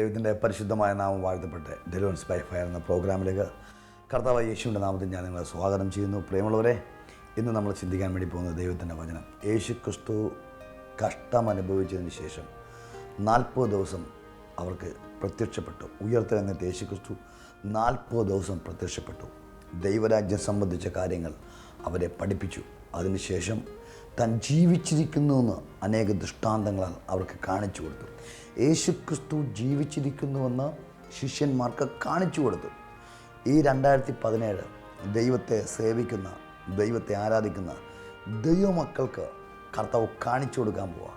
ദൈവത്തിന്റെ പരിശുദ്ധമായ നാമം വാഴ്ത്തപ്പെട്ട് ഡെലിവൻസ് ബൈ ഫയർ എന്ന പ്രോഗ്രാമിലേക്ക് കർത്താവ് യേശുവിന്റെ നാമത്തിൽ ഞാൻ നിങ്ങളെ സ്വാഗതം ചെയ്യുന്നു. പ്രിയമുള്ളവരെ ഇന്ന് നമ്മൾ ചിന്തിക്കാൻ വേണ്ടി പോകുന്ന ദൈവത്തിന്റെ വചനം. യേശു ക്രിസ്തു കഷ്ടം അനുഭവിച്ചതിന് ശേഷം നാൽപ്പത് ദിവസം അവർക്ക് പ്രത്യക്ഷപ്പെട്ടു. ഉയർത്തെഴുന്നേറ്റ് യേശു ക്രിസ്തു നാൽപ്പത് ദിവസം പ്രത്യക്ഷപ്പെട്ടു. ദൈവരാജ്യം സംബന്ധിച്ച കാര്യങ്ങൾ അവരെ പഠിപ്പിച്ചു. അതിനുശേഷം താൻ ജീവിച്ചിരിക്കുന്നു ജീവിച്ചിരിക്കുന്നുവെന്ന് അനേക ദൃഷ്ടാന്തങ്ങളാൽ അവർക്ക് കാണിച്ചു കൊടുത്തു. യേശുക്രിസ്തു ജീവിച്ചിരിക്കുന്നുവെന്ന് ശിഷ്യന്മാർക്ക് കാണിച്ചു കൊടുത്തു. ഈ രണ്ടായിരത്തി പതിനേഴ് ദൈവത്തെ സേവിക്കുന്ന ദൈവത്തെ ആരാധിക്കുന്ന ദൈവമക്കൾക്ക് കർത്താവ് കാണിച്ചു കൊടുക്കാൻ പോവാ.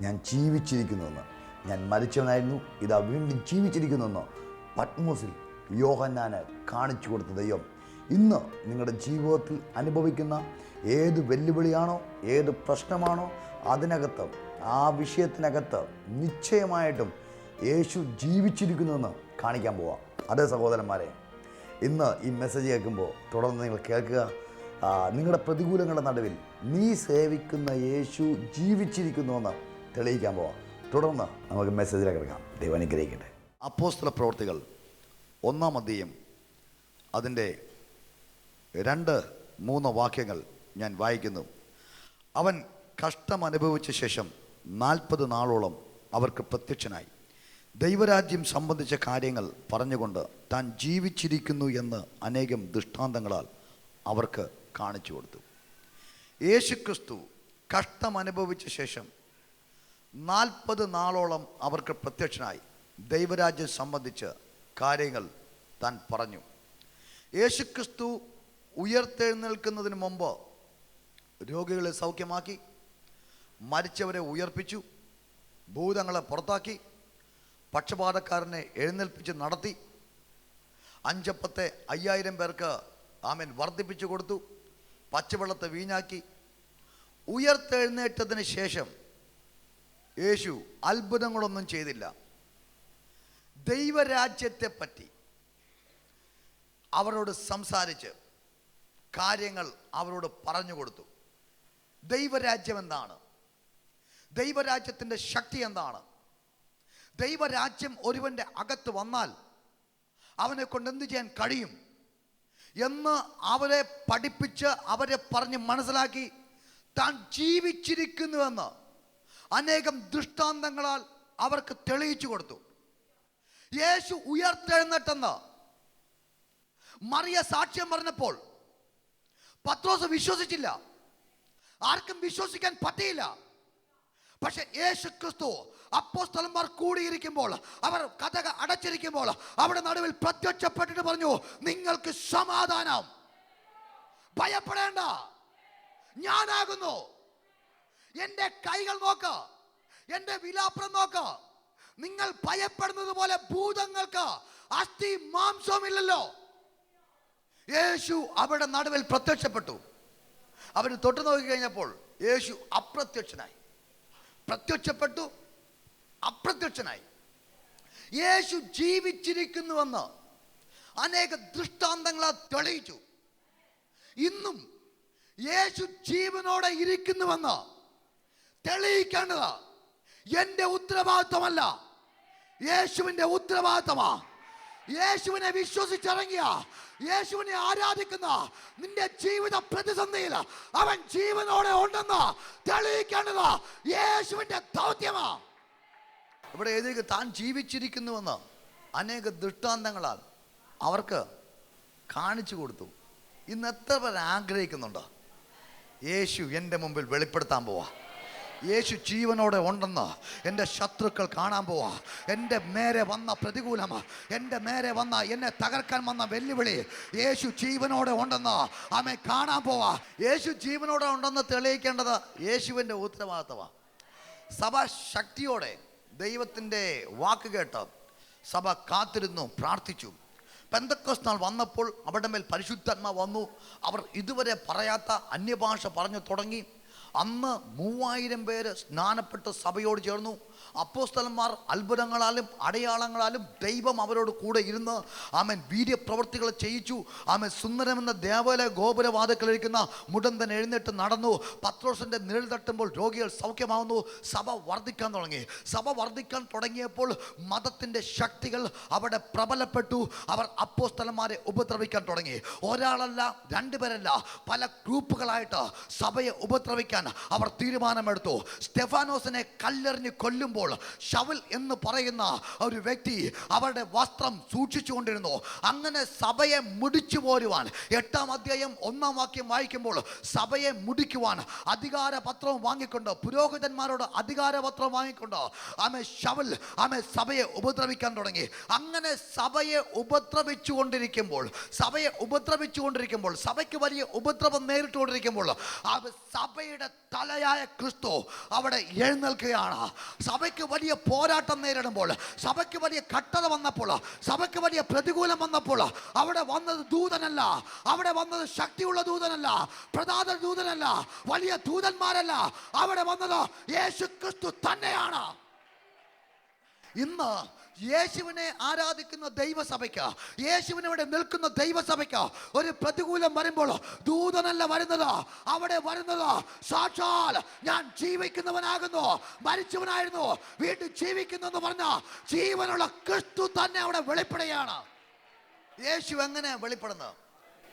ഞാൻ ജീവിച്ചിരിക്കുന്നുവെന്ന്. ഞാൻ മരിച്ചവനായിരുന്നു ഇതാ വീണ്ടും ജീവിച്ചിരിക്കുന്നുവെന്ന് പത്മോസിൽ യോഹന്നാന് കാണിച്ചു കൊടുത്ത ദൈവം. ഇന്ന് നിങ്ങളുടെ ജീവിതത്തിൽ അനുഭവിക്കുന്ന ഏത് വെല്ലുവിളിയാണോ ഏത് പ്രശ്നമാണോ അതിനകത്ത് ആ വിഷയത്തിനകത്ത് നിശ്ചയമായിട്ടും യേശു ജീവിച്ചിരിക്കുന്നുവെന്ന് കാണിക്കാൻ പോവാം. അതേ സഹോദരന്മാരെ ഇന്ന് ഈ മെസ്സേജ് കേൾക്കുമ്പോൾ തുടർന്ന് നിങ്ങൾ കേൾക്കുക. നിങ്ങളുടെ പ്രതികൂലങ്ങളുടെ നടുവിൽ നീ സേവിക്കുന്ന യേശു ജീവിച്ചിരിക്കുന്നുവെന്ന് തെളിയിക്കാൻ പോവാം. തുടർന്ന് നമുക്ക് മെസ്സേജിലേക്ക് കിടക്കാം. ദൈവം അനുഗ്രഹിക്കട്ടെ. അപ്പോസ്തല പ്രവർത്തികൾ ഒന്നാം അധ്യയം അതിന്റെ രണ്ട് മൂന്ന് വാക്യങ്ങൾ ഞാൻ വായിക്കുന്നു. അവൻ കഷ്ടം അനുഭവിച്ച ശേഷം നാൽപ്പത് നാളോളം അവർക്ക് പ്രത്യക്ഷനായി. ദൈവരാജ്യം സംബന്ധിച്ച കാര്യങ്ങൾ പറഞ്ഞുകൊണ്ട് താൻ ജീവിച്ചിരിക്കുന്നു എന്ന് അനേകം ദൃഷ്ടാന്തങ്ങളാൽ അവർക്ക് കാണിച്ചു കൊടുത്തു. യേശുക്രിസ്തു കഷ്ടം അനുഭവിച്ച ശേഷം നാൽപ്പത് നാളോളം അവർക്ക് പ്രത്യക്ഷനായി ദൈവരാജ്യം സംബന്ധിച്ച് കാര്യങ്ങൾ താൻ പറഞ്ഞു. യേശുക്രിസ്തു ഉയർത്തെഴുന്നേൽക്കുന്നതിന് മുമ്പ് രോഗികളെ സൗഖ്യമാക്കി മരിച്ചവരെ ഉയർപ്പിച്ചു ഭൂതങ്ങളെ പുറത്താക്കി പക്ഷപാതക്കാരനെ എഴുന്നേൽപ്പിച്ച് നടത്തി. അഞ്ചപ്പത്തെ അയ്യായിരം പേർക്ക് ആമൻ വർദ്ധിപ്പിച്ചു കൊടുത്തു പച്ചവെള്ളത്തെ വീഞ്ഞാക്കി. ഉയർത്തെഴുന്നേറ്റതിന് ശേഷം യേശു അത്ഭുതങ്ങളൊന്നും ചെയ്തില്ല. ദൈവരാജ്യത്തെ പറ്റി അവരോട് സംസാരിച്ച് കാര്യങ്ങൾ അവരോട് പറഞ്ഞു കൊടുത്തു. ദൈവരാജ്യം എന്താണ് ദൈവരാജ്യത്തിന്റെ ശക്തി എന്താണ്? ദൈവരാജ്യം ഒരുവന്റെ അകത്ത് വന്നാൽ അവനെ കൊണ്ട് എന്ത് ചെയ്യാൻ കഴിയും? എന്ന് അവരെ പഠിപ്പിച്ച് അവരെ പറഞ്ഞ് മനസ്സിലാക്കി താൻ ജീവിച്ചിരിക്കുന്നുവെന്ന് അനേകം ദൃഷ്ടാന്തങ്ങളാൽ അവർക്ക് തെളിയിച്ചു കൊടുത്തു. യേശു ഉയർത്തെഴുന്നേട്ടെന്ന് മറിയ സാക്ഷ്യം പറഞ്ഞപ്പോൾ പത്രോസ് വിശ്വസിച്ചില്ല. ആർക്കും വിശ്വസിക്കാൻ പറ്റിയില്ല. പക്ഷെ യേശു ക്രിസ്തു അപ്പോസ്തലന്മാർ കൂടിയിരിക്കുമ്പോൾ അവർ കഥക അടച്ചിരിക്കുമ്പോൾ അവിടെ നടുവിൽ പ്രത്യക്ഷപ്പെട്ടിട്ട് പറഞ്ഞു നിങ്ങൾക്ക് സമാധാനം. ഭയപ്പെടേണ്ട. ഞാനാകുന്നു. എന്റെ കൈകൾ നോക്ക്. എന്റെ വിലാപ്രം നോക്ക്. നിങ്ങൾ ഭയപ്പെടുന്നത് പോലെ ഭൂതങ്ങൾക്ക് അസ്ഥി മാംസവുമില്ലല്ലോ. യേശു അവിടെ നടുവിൽ പ്രത്യക്ഷപ്പെട്ടു. അവർ തൊട്ടു നോക്കി കഴിഞ്ഞപ്പോൾ യേശു അപ്രത്യക്ഷനായി. പ്രത്യക്ഷപ്പെട്ടു അപ്രത്യക്ഷനായി. യേശു ജീവിച്ചിരിക്കുന്നുവെന്ന് അനേക ദൃഷ്ടാന്തങ്ങളെ തെളിയിച്ചു. ഇന്നും യേശു ജീവനോടെ ഇരിക്കുന്നുവെന്ന് തെളിയിക്കേണ്ടത് എന്റെ ഉത്തരവാദിത്വമല്ല യേശുവിന്റെ ഉത്തരവാദിത്വമാ യേശുവിനെ വിശ്വസിച്ചിറങ്ങിയ യേശുവിനെ ആരാധിക്കുന്ന നിന്റെ ജീവിത പ്രതിസന്ധിയിൽ അവൻ ജീവനോടെ ഉണ്ടെന്ന് തെളിയിക്കേണ്ടത് യേശുവിന്റെ ദൗത്യമാ. ഇവിടെ എഴുതി താൻ ജീവിച്ചിരിക്കുന്നുവെന്ന് അനേക ദൃഷ്ടാന്തങ്ങളാൽ അവർക്ക് കാണിച്ചു കൊടുത്തു. ഇന്ന് എത്ര പേർ ആഗ്രഹിക്കുന്നുണ്ട്? യേശു എന്റെ മുമ്പിൽ വെളിപ്പെടുത്താൻ പോവാ. യേശു ജീവനോടെ ഉണ്ടെന്ന് എന്റെ ശത്രുക്കൾ കാണാൻ പോവാ. എന്റെ നേരെ വന്ന പ്രതികൂലം എന്റെ നേരെ വന്ന എന്നെ തകർക്കാൻ വന്ന വെല്ലുവിളി യേശു ജീവനോടെ ഉണ്ടെന്ന് ആമെ കാണാൻ പോവാ. യേശു ജീവനോടെ ഉണ്ടെന്ന് തെളിയിക്കേണ്ടത് യേശുവിന്റെ ഉത്തരവാദിത്തമാണ് സഭ ശക്തിയോടെ ദൈവത്തിന്റെ വാക്ക് കേട്ട് സഭ കാത്തിരുന്നു പ്രാർത്ഥിച്ചു. പെന്തക്കോസ് നാൾ വന്നപ്പോൾ അവിടെ മേൽ പരിശുദ്ധാത്മ വന്നു. അവർ ഇതുവരെ പറയാത്ത അന്യഭാഷ പറഞ്ഞു തുടങ്ങി. അന്ന് മൂവായിരം പേര് സ്നാനപ്പെട്ട് സഭയോട് ചേർന്നു. അപ്പോസ്തലന്മാർ അത്ഭുതങ്ങളാലും അടയാളങ്ങളാലും ദൈവം അവരോട് കൂടെ ഇരുന്ന് ആമൻ വീര്യപ്രവർത്തികൾ ചെയ്യിച്ചു. ആമൻ സുന്ദരമെന്ന ദേവാലയ ഗോപുരവാദത്തിലിരിക്കുന്ന മുടന്തൻ എഴുന്നേറ്റ് നടന്നു. പത്രോസിന്റെ നിഴൽ തട്ടുമ്പോൾ രോഗികൾ സൗഖ്യമാവുന്നു. സഭ വർദ്ധിക്കാൻ തുടങ്ങി. സഭ വർദ്ധിക്കാൻ തുടങ്ങിയപ്പോൾ മതത്തിന്റെ ശക്തികൾ അവിടെ പ്രബലപ്പെട്ടു. അവർ അപ്പോസ്തലന്മാരെ ഉപദ്രവിക്കാൻ തുടങ്ങി. ഒരാളല്ല രണ്ടുപേരല്ല പല ഗ്രൂപ്പുകളായിട്ട് സഭയെ ഉപദ്രവിക്കാൻ അവർ തീരുമാനമെടുത്തു. സ്റ്റെഫാനോസിനെ കല്ലെറിഞ്ഞ് കൊല്ലുമ്പോൾ ഷവൽ എന്ന് പറയുന്ന ഒരു വ്യക്തി അവരുടെ വസ്ത്രം സൂക്ഷിച്ചുകൊണ്ടിരുന്നു. അങ്ങനെ സഭയെ മുടിച്ചു പോരുവാൻ എട്ടാം അധ്യായം ഒന്നാം വാക്യം വായിക്കുമ്പോൾ സഭയെ മുടിക്കുവാൻ അധികാരപത്രം വാങ്ങിക്കൊണ്ട് പുരോഹിതന്മാരോട് അധികാരപത്രം വാങ്ങിക്കൊണ്ട് ആമെ ഷവൽ ആമെ സഭയെ ഉപദ്രവിക്കാൻ തുടങ്ങി. അങ്ങനെ സഭയെ ഉപദ്രവിച്ചു കൊണ്ടിരിക്കുമ്പോൾ സഭയെ ഉപദ്രവിച്ചു കൊണ്ടിരിക്കുമ്പോൾ സഭയ്ക്ക് വലിയ ഉപദ്രവം നേരിട്ടുകൊണ്ടിരിക്കുമ്പോൾ സഭയുടെ തലയായ ക്രിസ്തു അവിടെ എഴുന്നേൽക്കുകയാണ്. സഭയ്ക്ക് വലിയ പോരാട്ടം നേരിടുമ്പോൾ സഭയ്ക്ക് വലിയ കട്ടത വന്നപ്പോൾ സഭയ്ക്ക് വലിയ പ്രതികൂലം വന്നപ്പോൾ അവിടെ വന്നത് ദൂതനല്ല. അവിടെ വന്നത് ശക്തിയുള്ള ദൂതനല്ല. പ്രധാന ദൂതനല്ല. വലിയ ദൂതന്മാരല്ല. അവിടെ വന്നത് യേശു ക്രിസ്തു തന്നെയാണ്. ഇന്ന് യേശുവിനെ ആരാധിക്കുന്ന ദൈവസഭയ്ക്ക് യേശുവിനെ ഇവിടെ നിൽക്കുന്ന ദൈവസഭയ്ക്ക് ഒരു പ്രതികൂലം വരുമ്പോൾ ദൂതനല്ല വരുന്നത്. അവിടെ വരുന്നത് സാക്ഷാൽ ഞാൻ ജീവിക്കുന്നവനാകുന്നു മരിച്ചവനായിരുന്നു വീണ്ടും ജീവിക്കുന്നു എന്ന് പറഞ്ഞ ജീവനുള്ള ക്രിസ്തു തന്നെ അവിടെ വെളിപ്പെടുകയാണ്. യേശു എങ്ങനെ വെളിപ്പെടുന്നത്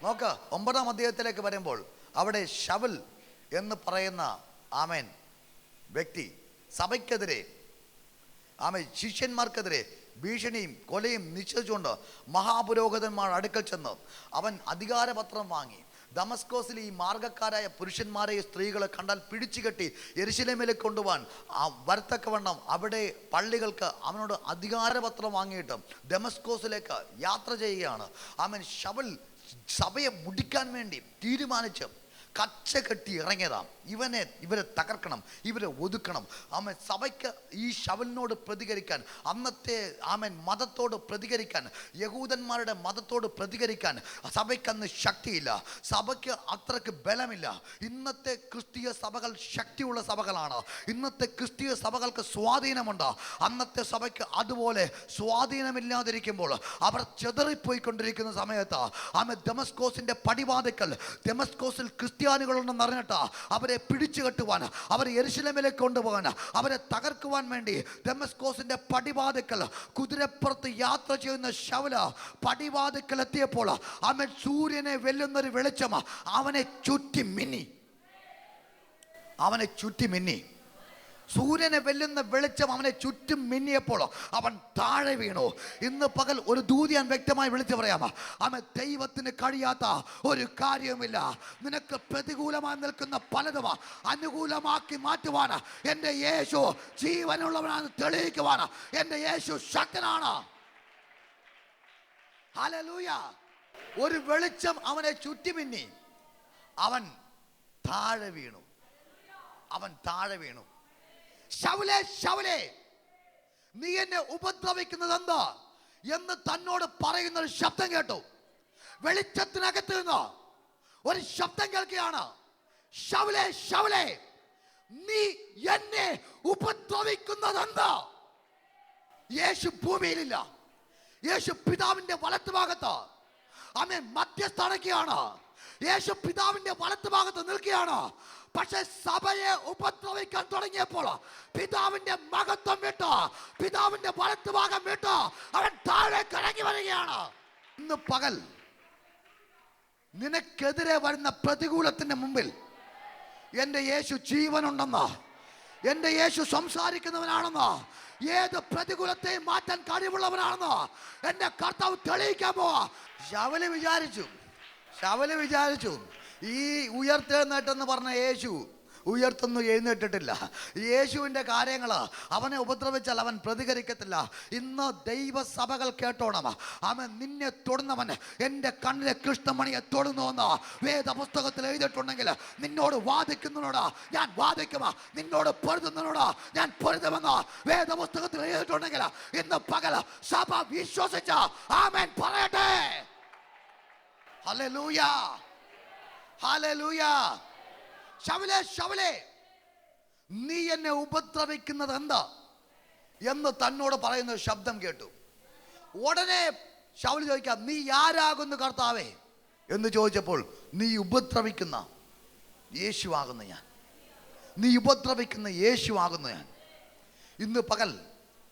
നോക്ക് ഒമ്പതാം അധ്യായത്തിലേക്ക് വരുമ്പോൾ അവിടെ ശവൽ എന്ന് പറയുന്ന ആമേൻ വ്യക്തി സഭയ്ക്കെതിരെ ആമേ ശിഷ്യന്മാർക്കെതിരെ ഭീഷണിയും കൊലയും നിശ്ചയിച്ചുകൊണ്ട് മഹാപുരോഹിതന്മാർ അടുക്കൽ ചെന്ന് അവൻ അധികാരപത്രം വാങ്ങി. ദമസ്കോസിൽ ഈ മാർഗക്കാരായ പുരുഷന്മാരെയും സ്ത്രീകളെ കണ്ടാൽ പിടിച്ചു കെട്ടി എരിശിലേമിലേക്ക് കൊണ്ടുപോകാൻ വരത്തക്കവണ്ണം അവിടെ പള്ളികൾക്ക് അവനോട് അധികാരപത്രം വാങ്ങിയിട്ട് ദമസ്കോസിലേക്ക് യാത്ര ചെയ്യുകയാണ്. അവൻ ശവൽ സഭയെ മുടിക്കാൻ വേണ്ടി തീരുമാനിച്ച് കച്ച കെട്ടി ഇറങ്ങിയതാ. ഇവനെ ഇവരെ തകർക്കണം ഇവരെ ഒതുക്കണം. ആമൻ സഭയ്ക്ക് ഈ ശവലിനോട് പ്രതികരിക്കാൻ അന്നത്തെ ആമൻ മതത്തോട് പ്രതികരിക്കാൻ യഹൂദന്മാരുടെ മതത്തോട് പ്രതികരിക്കാൻ സഭയ്ക്ക് അന്ന് ശക്തിയില്ല. സഭയ്ക്ക് അത്രയ്ക്ക് ബലമില്ല. ഇന്നത്തെ ക്രിസ്തീയ സഭകൾ ശക്തിയുള്ള സഭകളാണ്. ഇന്നത്തെ ക്രിസ്തീയ സഭകൾക്ക് സ്വാധീനമുണ്ട്. അന്നത്തെ സഭയ്ക്ക് അതുപോലെ സ്വാധീനമില്ലാതിരിക്കുമ്പോൾ അവർ ചെതറിപ്പോയിക്കൊണ്ടിരിക്കുന്ന സമയത്ത് ആമെ ഡെമസ്കോസിന്റെ പടിവാതിക്കൽ ഡെമസ്കോസിൽ ക്രിസ്ത്യാനികളുണ്ടെന്ന് അറിഞ്ഞിട്ട് അവരെ പിടിച്ചു കെട്ടുവാൻ അവരെ എരിശിലമിലേക്ക് കൊണ്ടുപോകാൻ അവരെ തകർക്കുവാൻ വേണ്ടി ഡെമസ്കോസിന്റെ പടിവാതിക്കൽ കുതിരപ്പുറത്ത് യാത്ര ചെയ്യുന്ന ശവല പടിവാതിക്കൽ എത്തിയപ്പോൾ അവൻ സൂര്യനെ വെല്ലുന്നൊരു വെളിച്ചം അവനെ ചുറ്റി മിന്നി. അവനെ ചുറ്റി മിന്നി. സൂര്യനെ വെല്ലുന്ന വെളിച്ചം അവനെ ചുറ്റും മിന്നിയപ്പോൾ അവൻ താഴെ വീണു. ഇന്ന് പകൽ ഒരു ദൂതി ഞാൻ വ്യക്തമായി വിളിച്ചു പറയാമോ അവൻ ദൈവത്തിന് കഴിയാത്ത ഒരു കാര്യവുമില്ല. നിനക്ക് പ്രതികൂലമായി നിൽക്കുന്ന പലതും അനുകൂലമാക്കി മാറ്റുവാണ് എന്റെ യേശു ജീവനുള്ളവനാണ് തെളിയിക്കുവാണ് എന്റെ യേശു ശക്തനാണ്. ഒരു വെളിച്ചം അവനെ ചുറ്റിമിന്നി അവൻ താഴെ വീണു. അവൻ താഴെ വീണു. ശൗലേ ശൗലേ നീ എന്നെ ഉപദ്രവിക്കുന്നത് എന്താ എന്ന് തന്നോട് പറയുന്ന ഒരു ശബ്ദം കേട്ടു. വെളിച്ചത്തിനകത്ത് നിന്ന് ഒരു ശബ്ദം കേൾക്കുകയാണ്. നീ എന്നെ ഉപദ്രവിക്കുന്നത് എന്താ യേശു ഭൂമിയിലില്ല. യേശു പിതാവിന്റെ വലത്ത് ഭാഗത്ത്. അമ്മ മധ്യസ്ഥടക്കുകയാണ് യേശു പിതാവിന്റെ വലത്ത് ഭാഗത്ത് നിൽക്കുകയാണ്. പക്ഷെ സഭയെ ഉപദ്രവിക്കാൻ തുടങ്ങിയപ്പോൾ പിതാവിന്റെ മഹത്വം വിട്ടോ. പിതാവിന്റെ വലത്ത് ഭാഗം വിട്ടോ. അവൻ താഴെ കിടങ്ങി വരികയാണ്. ഇന്ന് പകൽ നിനക്കെതിരെ വരുന്ന പ്രതികൂലത്തിന്റെ മുമ്പിൽ എന്റെ യേശു ജീവനുണ്ടെന്ന് എന്റെ യേശു സംസാരിക്കുന്നവനാണെന്ന് ഏത് പ്രതികൂലത്തെയും മാറ്റാൻ കഴിവുള്ളവനാണെന്ന് എന്റെ കർത്താവ് തെളിയിക്കാൻ പോവാ. ശവൽ വിചാരിച്ചു. ശവൽ വിചാരിച്ചു. ഈ ഉയർത്തെഴുന്നേറ്റെന്ന് പറഞ്ഞ യേശു ഉയർത്തൊന്നും എഴുന്നേറ്റിട്ടില്ല. യേശുവിന്റെ കാര്യങ്ങൾ അവനെ ഉപദ്രവിച്ചാൽ അവൻ പ്രതികരിക്കത്തില്ല. ഇന്ന് ദൈവസഭകൾ കേട്ടോണം. അവൻ നിന്നെ തൊടുന്നവൻ എന്റെ കണ്ണിലെ കൃഷ്ണമണിയെ തൊടുന്നുവെന്ന് വേദപുസ്തകത്തിൽ എഴുതിയിട്ടുണ്ടെങ്കിൽ നിന്നോട് വാദിക്കുന്നതിനോട് ഞാൻ വാദിക്കുമ നിന്നോട് പൊരുതുന്നതിനോട് ഞാൻ പൊരുതുമെന്ന് വേദപുസ്തകത്തിൽ എഴുതിയിട്ടുണ്ടെങ്കിൽ ഇന്ന് പകൽ സഭ വിശ്വസിച്ച ആമേൻ പറയട്ടെ. ഹല്ലേലൂയ ഹല്ലേലൂയ. നീ എന്നെ ഉപദ്രവിക്കുന്നത് എന്താ? എന്ന് തന്നോട് പറയുന്ന ശബ്ദം കേട്ടു. ഉടനെ ശൗൽ ചോദിക്കാം നീ ആരാകുന്നു കർത്താവേ? എന്ന് ചോദിച്ചപ്പോൾ നീ ഉപദ്രവിക്കുന്ന യേശുവാകുന്നു ഞാൻ. നീ ഉപദ്രവിക്കുന്ന യേശുവാകുന്നു ഞാൻ. ഇന്ന് പകൽ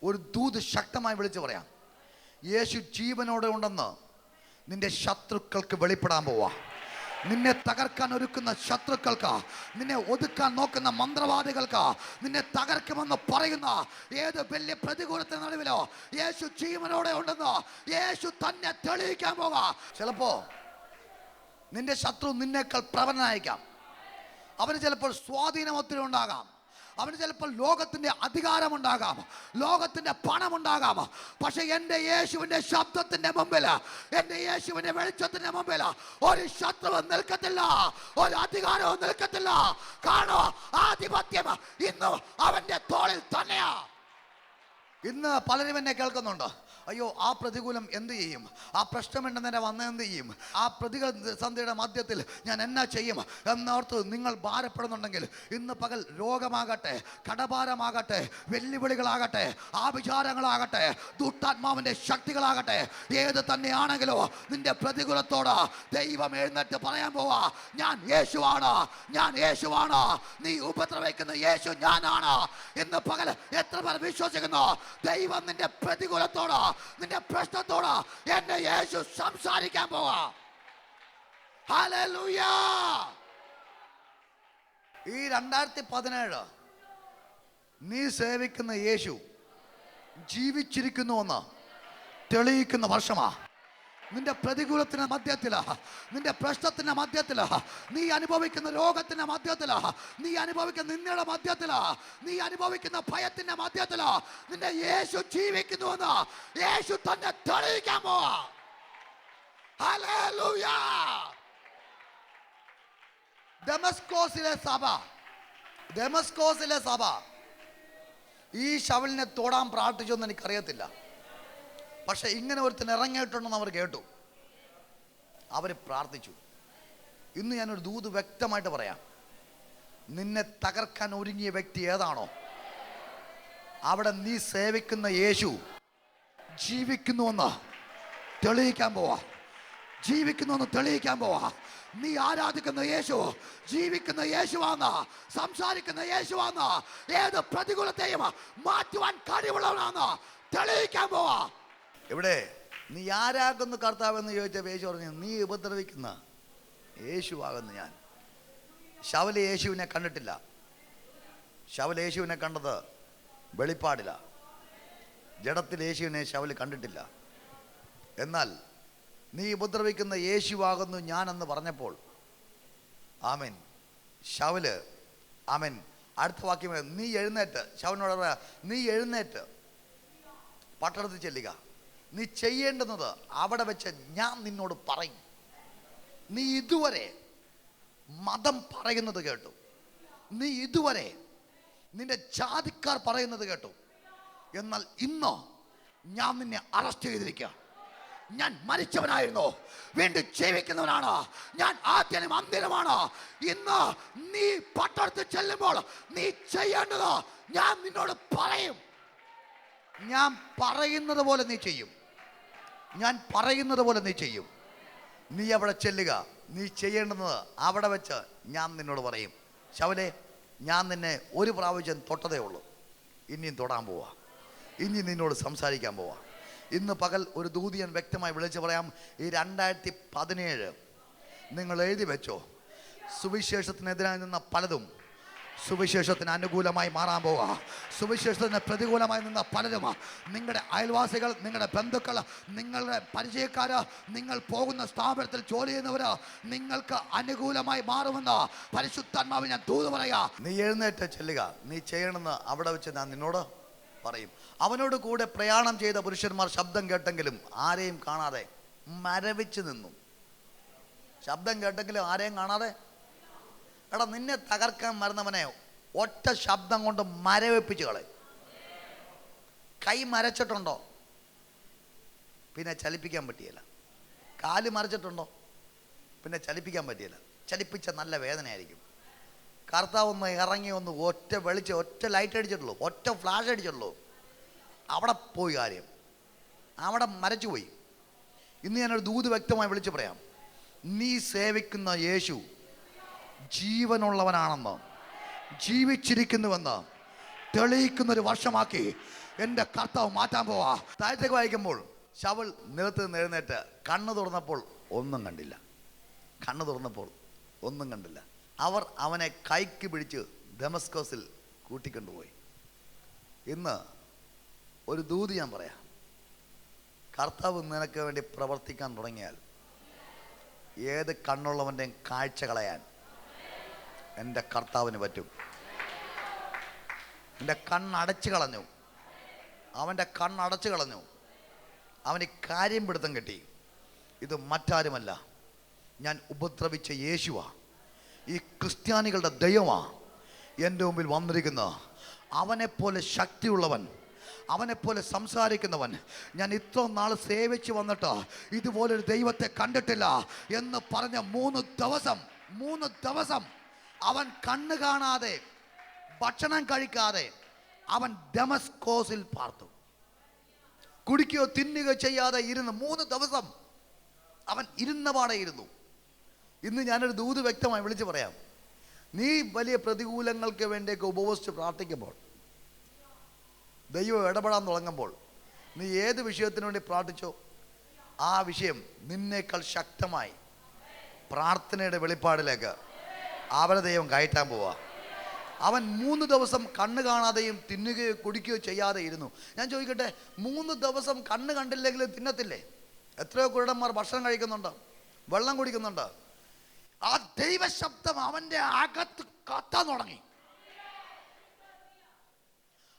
ഒരു ദൂത് ശക്തമായി വിളിച്ചു പറയാം. യേശു ജീവനോടെ ഉണ്ടെന്ന് നിന്റെ ശത്രുക്കൾക്ക് വെളിപ്പെടാൻ പോവാ. നിന്നെ തകർക്കാൻ ഒരുക്കുന്ന ശത്രുക്കൾക്ക് നിന്നെ ഒതുക്കാൻ നോക്കുന്ന മന്ത്രവാദികൾക്ക് നിന്നെ തകർക്കുമെന്ന് പറയുന്ന ഏത് വലിയ പ്രതികൂലത്തിന് നടുവിലോ യേശു ജീവനോടെ ഉണ്ടെന്ന് യേശു തന്നെ തെളിയിക്കാൻ പോകാം. ചിലപ്പോ നിന്റെ ശത്രു നിന്നേക്കാൾ പ്രവണനായിക്കാം അവന് ചിലപ്പോൾ സ്വാധീനം ഒത്തിരി ഉണ്ടാകാം. അവന് ചിലപ്പോൾ ലോകത്തിന്റെ അധികാരമുണ്ടാകാം ലോകത്തിന്റെ പണമുണ്ടാകാം. പക്ഷെ എന്റെ യേശുവിന്റെ ശബ്ദത്തിന്റെ മുമ്പിൽ എന്റെ യേശുവിന്റെ വെളിച്ചത്തിന്റെ മുമ്പിൽ ഒരു ശത്രുവും നിൽക്കത്തില്ല ഒരു അധികാരവും നിൽക്കത്തില്ല. കാണോ ആധിപത്യം ഇന്നും അവന്റെ തോളിൽ തന്നെയാ. ഇന്ന് പലരും എന്നെ കേൾക്കുന്നുണ്ട്. അയ്യോ ആ പ്രതികൂലം എന്ത് ചെയ്യും? ആ പ്രശ്നമുണ്ടെന്ന് വന്ന എന്ത് ചെയ്യും? ആ പ്രതിസന്ധിയുടെ മധ്യത്തിൽ ഞാൻ എന്നാ ചെയ്യും? എന്നോർത്ത് നിങ്ങൾ ഭാരപ്പെടുന്നുണ്ടെങ്കിൽ ഇന്ന് പകൽ രോഗമാകട്ടെ കടഭാരമാകട്ടെ വെല്ലുവിളികളാകട്ടെ ആഭിചാരങ്ങളാകട്ടെ ദുട്ടാത്മാവിന്റെ ശക്തികളാകട്ടെ ഏത് തന്നെയാണെങ്കിലോ നിന്റെ പ്രതികൂലത്തോട് ദൈവം എഴുന്നേറ്റ് പറയാൻ പോവാ. ഞാൻ യേശുവാണ് ഞാൻ യേശുവാണ്. നീ ഉപദ്രവിക്കുന്ന യേശു ഞാനാണ്. ഇന്ന് പകൽ എത്ര പേർ വിശ്വസിക്കുന്നു? ദൈവം നിന്റെ പ്രതികൂലത്തോട് നിന്റെ പ്രശ്നത്തോട് എന്റെ യേശു സംസാരിക്കാൻ പോവാ. ഈ രണ്ടായിരത്തി പതിനേഴ് നീ സേവിക്കുന്ന യേശു ജീവിച്ചിരിക്കുന്നുവെന്ന് തെളിയിക്കുന്ന വർഷമാ. നിന്റെ പ്രതികൂലത്തിന്റെ മധ്യത്തിലാ. നിന്റെ പ്രശ്നത്തിന്റെ മധ്യത്തിലാ. നീ അനുഭവിക്കുന്ന രോഗത്തിന്റെ മധ്യത്തിലാ. നീ അനുഭവിക്കുന്ന നിന്നയുടെ മധ്യത്തിലാ. നീ അനുഭവിക്കുന്ന ഭയത്തിന്റെ മധ്യത്തിലാ. നിന്റെ യേശു ജീവിക്കുന്നുവെന്ന്. യേശു തന്നെ തെളിയിക്കാൻ ഡെമസ്കോസിലെ സഭ. ഡെമസ്കോസിലെ സഭ. ഈ ശവലിനെ തൊടാൻ പ്രാർത്ഥിച്ചൊന്നും എനിക്കറിയത്തില്ല. പക്ഷെ ഇങ്ങനെ ഒരുത്തൻ ഇറങ്ങിയിട്ടുണ്ടെന്ന് അവർ കേട്ടു. അവർ പ്രാർത്ഥിച്ചു. ഇന്ന് ഞാനൊരു ദൂത് വ്യക്തമായിട്ട് പറയാം. നിന്നെ തകർക്കാൻ ഒരുങ്ങിയ വ്യക്തി ഏതാണോ? അവിടെ നീ സേവിക്കുന്ന യേശു ജീവിക്കുന്നുവെന്ന് തെളിയിക്കാൻ പോവാ. ജീവിക്കുന്നുവെന്ന് തെളിയിക്കാൻ പോവാ. നീ ആരാധിക്കുന്ന യേശു ജീവിക്കുന്ന യേശുവാന്ന് സംസാരിക്കുന്ന യേശുവാന്ന് ഏത് പ്രതികൂലത്തെയും മാറ്റുവാൻ കഴിവുള്ളവനാന്ന് തെളിയിക്കാൻ പോവാ. ഇവിടെ നീ ആരാകുന്നു കർത്താവെന്ന് ചോദിച്ച യേശു പറഞ്ഞു നീ ഉപദ്രവിക്കുന്ന യേശുവാകുന്നു ഞാൻ. ശവല യേശുവിനെ കണ്ടിട്ടില്ല. ശവല യേശുവിനെ കണ്ടത് വെളിപ്പാടില്ല ജഡത്തിൽ യേശുവിനെ ശവൽ കണ്ടിട്ടില്ല. എന്നാൽ നീ ഉപദ്രവിക്കുന്ന യേശുവാകുന്നു ഞാനെന്ന് പറഞ്ഞപ്പോൾ ആമൻ. ശവൽ ആമൻ. അടുത്ത വാക്യം നീ എഴുന്നേറ്റ്. ശവനോട് നീ എഴുന്നേറ്റ്. പട്ടണത്തിൽ ചെല്ലുക. നീ ചെയ്യേണ്ടുന്നത് അവിടെ വെച്ച് ഞാൻ നിന്നോട് പറയും. നീ ഇതുവരെ മതം പറയുന്നത് കേട്ടു. നീ ഇതുവരെ നിന്റെ ജാതിക്കാർ പറയുന്നത് കേട്ടു. എന്നാൽ ഇന്നോ ഞാൻ നിന്നെ അറസ്റ്റ് ചെയ്തിരിക്കുക ഞാൻ മരിച്ചവനായിരുന്നു. വീണ്ടും ജീവിക്കുന്നവനാണ്. ഞാൻ ആദ്യം അന്തിരമാണ് ഇന്ന് നീ പട്ടണത്തിൽ ചെല്ലുമ്പോൾ നീ ചെയ്യേണ്ടത് ഞാൻ നിന്നോട് പറയും. ഞാൻ പറയുന്നത് പോലെ നീ ചെയ്യും. ഞാൻ പറയുന്നത് പോലെ നീ ചെയ്യും. നീ അവിടെ ചെല്ലുക. നീ ചെയ്യേണ്ടുന്നത് അവിടെ വെച്ച് ഞാൻ നിന്നോട് പറയും. ശവലെ ഞാൻ നിന്നെ ഒരു പ്രാവശ്യം തൊട്ടതേ ഉള്ളൂ. ഇനിയും തൊടാൻ പോവാ. ഇനി നിന്നോട് സംസാരിക്കാൻ പോവാ. ഇന്ന് പകൽ ഒരു ദൂതിയൻ വ്യക്തമായി വിളിച്ച് പറയാം ഈ രണ്ടായിരത്തി പതിനേഴ് നിങ്ങൾ എഴുതി വെച്ചോ. സുവിശേഷത്തിനെതിരായി നിന്ന പലതും സുവിശേഷത്തിന് അനുകൂലമായി മാറാൻ പോവുക സുവിശേഷത്തിന് പ്രതികൂലമായി നിന്ന പലരും നിങ്ങളുടെ അയൽവാസികൾ നിങ്ങളുടെ ബന്ധുക്കൾ നിങ്ങളുടെ പരിചയക്കാർ നിങ്ങൾ പോകുന്ന സ്ഥാപനത്തിൽ ജോലി ചെയ്യുന്നവർ നിങ്ങൾക്ക് അനുകൂലമായി മാറുമെന്ന് പരിശുദ്ധാത്മാവ് ഞാൻ തൂത് പറയാ. നീ എഴുന്നേറ്റ് ചെല്ലുക. നീ ചെയ്യണമെന്ന് അവിടെ വെച്ച് ഞാൻ നിന്നോട് പറയും. അവനോട് കൂടെ പ്രയാണം ചെയ്ത പുരുഷന്മാർ ശബ്ദം കേട്ടെങ്കിലും ആരെയും കാണാതെ മരവിച്ച് നിന്നു. ശബ്ദം കേട്ടെങ്കിലും ആരെയും കാണാതെ എടാ നിന്നെ തകർക്കാൻ വരുന്നവനെ ഒറ്റ ശബ്ദം കൊണ്ട് മരവിപ്പിച്ച് കളയും കൈ മരച്ചിട്ടുണ്ടോ? പിന്നെ ചലിപ്പിക്കാൻ പറ്റിയില്ല. കാൽ മറിച്ചിട്ടുണ്ടോ? പിന്നെ ചലിപ്പിക്കാൻ പറ്റിയില്ല. ചലിപ്പിച്ച നല്ല വേദനയായിരിക്കും. കർത്താവ് ഒന്ന് ഇറങ്ങി ഒന്ന് ഒറ്റ വെളിച്ച് ഒറ്റ ലൈറ്റ് അടിച്ചിട്ടുള്ളൂ. ഒറ്റ ഫ്ലാഷ് അടിച്ചിട്ടുള്ളൂ. അവിടെ പോയി കാര്യം. അവിടെ മരച്ചുപോയി. ഇന്ന് ഞാനൊരു ദൂത് വ്യക്തമായി വിളിച്ചു പറയാം. നീ സേവിക്കുന്ന യേശു ജീവനുള്ളവനാണെന്ന് ജീവിച്ചിരിക്കുന്നുവെന്ന് തെളിയിക്കുന്ന ഒരു വർഷമാക്കി എന്റെ കർത്താവ് മാറ്റാൻ പോവാ. താഴത്തേക്ക് വായിക്കുമ്പോൾ ശവൾ നിലത്ത് നിന്ന് എഴുന്നേറ്റ് കണ്ണ് തുറന്നപ്പോൾ ഒന്നും കണ്ടില്ല. കണ്ണ് തുറന്നപ്പോൾ ഒന്നും കണ്ടില്ല. അവർ അവനെ കൈക്ക് പിടിച്ച് ഡെമസ്കോസിൽ കൂട്ടിക്കൊണ്ടുപോയി. ഇന്ന് ഒരു ദൂതി ഞാൻ പറയാം. കർത്താവ് നിനക്ക് വേണ്ടി പ്രവർത്തിക്കാൻ തുടങ്ങിയാൽ ഏത് കണ്ണുള്ളവന്റെയും കാഴ്ച കളയാൻ എന്റെ കർത്താവിന് പറ്റും. എന്റെ കണ്ണടച്ചു കളഞ്ഞു. അവന്റെ കണ്ണടച്ചു കളഞ്ഞു. അവന് കാര്യം പിടുത്തം കിട്ടി. ഇത് മറ്റാരുമല്ല. ഞാൻ ഉപദ്രവിച്ച യേശുവാ. ഈ ക്രിസ്ത്യാനികളുടെ ദൈവമാ. എന്റെ മുമ്പിൽ വന്നിരിക്കുന്ന അവനെപ്പോലെ ശക്തിയുള്ളവൻ അവനെപ്പോലെ സംസാരിക്കുന്നവൻ ഞാൻ ഇത്ര നാൾ സേവിച്ച് വന്നിട്ട് ഇതുപോലൊരു ദൈവത്തെ കണ്ടിട്ടില്ല എന്ന് പറഞ്ഞ മൂന്ന് ദിവസം മൂന്ന് ദിവസം അവൻ കണ്ണ് കാണാതെ ഭക്ഷണം കഴിക്കാതെ അവൻ ഡെമസ്കോസിൽ പാർത്തു. കുടിക്കുകയോ തിന്നുകയോ ചെയ്യാതെ ഇരുന്ന് മൂന്ന് ദിവസം അവൻ ഇരുന്ന പാടെ ഇരുന്നു. ഇന്ന് ഞാനൊരു ദൂത് വ്യക്തമായി വിളിച്ചു പറയാം. നീ വലിയ പ്രതികൂലങ്ങൾക്ക് വേണ്ടിയൊക്കെ ഉപവസിച്ച് പ്രാർത്ഥിക്കുമ്പോൾ ദൈവം ഇടപെടാൻ തുടങ്ങുമ്പോൾ നീ ഏത് വിഷയത്തിന് വേണ്ടി പ്രാർത്ഥിച്ചോ ആ വിഷയം നിന്നേക്കാൾ ശക്തമായി പ്രാർത്ഥനയുടെ വെളിപ്പാടിലേക്ക് അവനെ ദൈവം കയറ്റാൻ പോവാ. അവൻ മൂന്ന് ദിവസം കണ്ണ് കാണാതെയും തിന്നുകയോ കുടിക്കുകയോ ചെയ്യാതെ ഇരുന്നു. ഞാൻ ചോദിക്കട്ടെ മൂന്ന് ദിവസം കണ്ണ് കണ്ടില്ലെങ്കിലും തിന്നത്തില്ലേ? എത്രയോ കുരുടന്മാർ ഭക്ഷണം കഴിക്കുന്നുണ്ട് വെള്ളം കുടിക്കുന്നുണ്ട്. ആ ദൈവശബ്ദം അവന്റെ അകത്ത് കത്താൻ തുടങ്ങി.